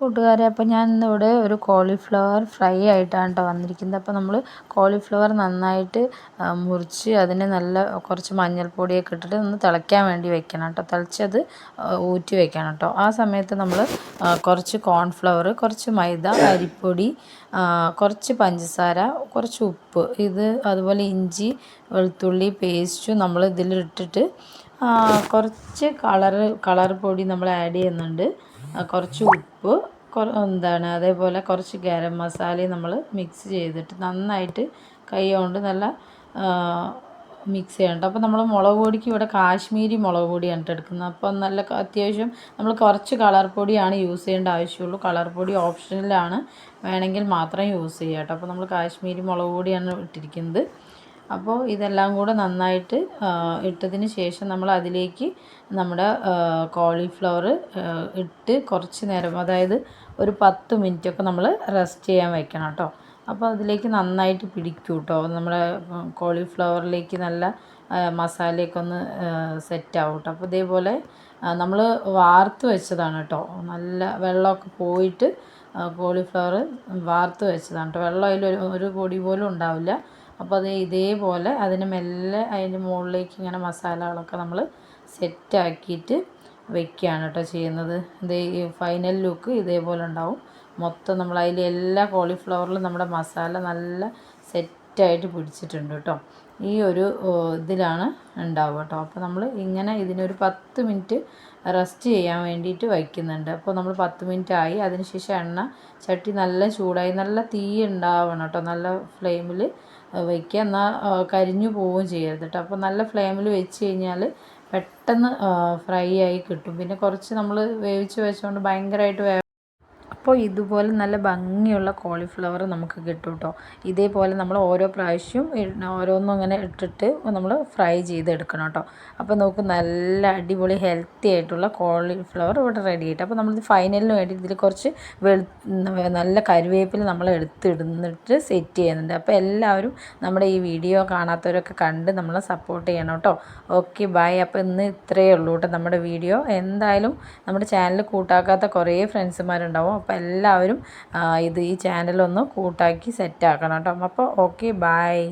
കൂട്ടുകാരെ അപ്പോൾ ഞാൻ ഇന്നിവിടെ ഒരു കോളിഫ്ലവർ ഫ്രൈ ആയിട്ടാണ് കേട്ടോ വന്നിരിക്കുന്നത്. അപ്പോൾ നമ്മൾ കോളിഫ്ലവർ നന്നായിട്ട് മുറിച്ച് അതിന് നല്ല കുറച്ച് മഞ്ഞൾപ്പൊടിയൊക്കെ ഇട്ടിട്ട് ഒന്ന് തിളയ്ക്കാൻ വേണ്ടി വെക്കണം കേട്ടോ തിളച്ചത് ഊറ്റി വെക്കണം കേട്ടോ ആ സമയത്ത് നമ്മൾ കുറച്ച് കോൺഫ്ലവർ കുറച്ച് മൈദ അരിപ്പൊടി കുറച്ച് പഞ്ചസാര കുറച്ച് ഉപ്പ് ഇത് അതുപോലെ ഇഞ്ചി വെളുത്തുള്ളി പേസ്റ്റും നമ്മൾ ഇതിലിട്ടിട്ട് കുറച്ച് കളർ കളർ പൊടി നമ്മൾ ആഡ് ചെയ്യുന്നുണ്ട്. കുറച്ച് ഉപ്പ് എന്താണ് അതേപോലെ കുറച്ച് ഗരം മസാലയും നമ്മൾ മിക്സ് ചെയ്തിട്ട് നന്നായിട്ട് കൈ കൊണ്ട് നല്ല മിക്സ് ചെയ്യണം. അപ്പോൾ നമ്മൾ മുളക് പൊടിക്ക് ഇവിടെ കാശ്മീരി മുളക് പൊടിയാണ് എടുക്കുന്നത്. അപ്പോൾ നല്ല അത്യാവശ്യം നമ്മൾ കുറച്ച് കളർ പൊടിയാണ് യൂസ് ചെയ്യേണ്ട ആവശ്യമുള്ളൂ. കളർ പൊടി ഓപ്ഷനിലാണ് വേണമെങ്കിൽ മാത്രം യൂസ് ചെയ്യാം കേട്ടോ. അപ്പോൾ നമ്മൾ കാശ്മീരി മുളക് പൊടിയാണ് ഇട്ടിരിക്കുന്നത്. അപ്പോൾ ഇതെല്ലാം കൂടെ നന്നായിട്ട് ഇട്ടതിന് ശേഷം നമ്മൾ അതിലേക്ക് നമ്മുടെ കോളിഫ്ലവർ ഇട്ട് കുറച്ച് നേരം അതായത് ഒരു പത്ത് മിനിറ്റൊക്കെ നമ്മൾ റെസ്റ്റ് ചെയ്യാൻ വെക്കണം കേട്ടോ അപ്പോൾ അതിലേക്ക് നന്നായിട്ട് പിടിക്കും കേട്ടോ നമ്മുടെ കോളിഫ്ലവറിലേക്ക് നല്ല മസാലയൊക്കെ ഒന്ന് സെറ്റ് ആവും കേട്ടോ അപ്പോൾ ഇതേപോലെ നമ്മൾ വാർത്ത് വെച്ചതാണ് കേട്ടോ നല്ല വെള്ളമൊക്കെ പോയിട്ട് കോളിഫ്ലവർ വാർത്ത് വെച്ചതാണ് കേട്ടോ വെള്ളം അതിൽ ഒരു പൊടി പോലും ഉണ്ടാവില്ല. അപ്പോൾ അത് ഇതേപോലെ അതിന് മെല്ലെ അതിന്റെ മുകളിലേക്ക് ഇങ്ങനെ മസാലകളൊക്കെ നമ്മൾ സെറ്റാക്കിയിട്ട് വെക്കുകയാണ് കേട്ടോ ചെയ്യുന്നത്. ഇത് ഫൈനൽ ലുക്ക് ഇതേപോലെ ഉണ്ടാവും. മൊത്തം നമ്മൾ അതിൽ എല്ലാ കോളിഫ്ലവറിലും നമ്മുടെ മസാല നല്ല സെറ്റായിട്ട് പിടിച്ചിട്ടുണ്ട് കേട്ടോ. ഈ ഒരു ഇതിലാണ് ഉണ്ടാവുക കേട്ടോ. അപ്പോൾ നമ്മൾ ഇങ്ങനെ ഇതിനൊരു പത്ത് മിനിറ്റ് റെസ്റ്റ് ചെയ്യാൻ വേണ്ടിയിട്ട് വയ്ക്കുന്നുണ്ട്. അപ്പോൾ നമ്മൾ പത്ത് മിനിറ്റ് ആയി അതിനുശേഷം എണ്ണ ചട്ടി നല്ല ചൂടായി നല്ല തീ ഉണ്ടാവണം കേട്ടോ. നല്ല ഫ്ലെയിമിൽ വയ്ക്കുക എന്നാൽ കരിഞ്ഞു പോവുകയും ചെയ്യരുത് കേട്ടോ. അപ്പോൾ നല്ല ഫ്ലെയിമിൽ വെച്ച് കഴിഞ്ഞാൽ പെട്ടെന്ന് ഫ്രൈ ആയി കിട്ടും. പിന്നെ കുറച്ച് നമ്മൾ വേവിച്ച് വെച്ചുകൊണ്ട് ഭയങ്കരമായിട്ട് അപ്പോൾ ഇതുപോലെ നല്ല ഭംഗിയുള്ള കോളിഫ്ലവർ നമുക്ക് കിട്ടും കേട്ടോ ഇതേപോലെ നമ്മൾ ഓരോ പ്രാവശ്യവും ഓരോന്നും അങ്ങനെ ഇട്ടിട്ട് നമ്മൾ ഫ്രൈ ചെയ്തെടുക്കണം കേട്ടോ അപ്പോൾ നമുക്ക് നല്ല അടിപൊളി ഹെൽത്തി ആയിട്ടുള്ള കോളിഫ്ലവർ ഇവിടെ റെഡി ആയിട്ട്. അപ്പോൾ നമ്മൾ ഫൈനലിന് വേണ്ടി ഇതിൽ കുറച്ച് വെളു നല്ല കരുവേപ്പിൽ നമ്മൾ എടുത്തിടുന്നിട്ട് സെറ്റ് ചെയ്യുന്നുണ്ട്. അപ്പോൾ എല്ലാവരും നമ്മുടെ ഈ വീഡിയോ കാണാത്തവരൊക്കെ കണ്ട് നമ്മളെ സപ്പോർട്ട് ചെയ്യണം കേട്ടോ ഓക്കെ ബൈ അപ്പോൾ ഇന്ന് ഇത്രയേ ഉള്ളൂ കേട്ടോ നമ്മുടെ വീഡിയോ എന്തായാലും നമ്മുടെ ചാനൽ കൂട്ടാക്കാത്ത കുറേ ഫ്രണ്ട്സുമാരുണ്ടാവും അപ്പോൾ എല്ലാവരും ഇത് ഈ ചാനലൊന്ന് കൂട്ടാക്കി സെറ്റാക്കണം കേട്ടോ. അപ്പോൾ ഓക്കെ ബായ്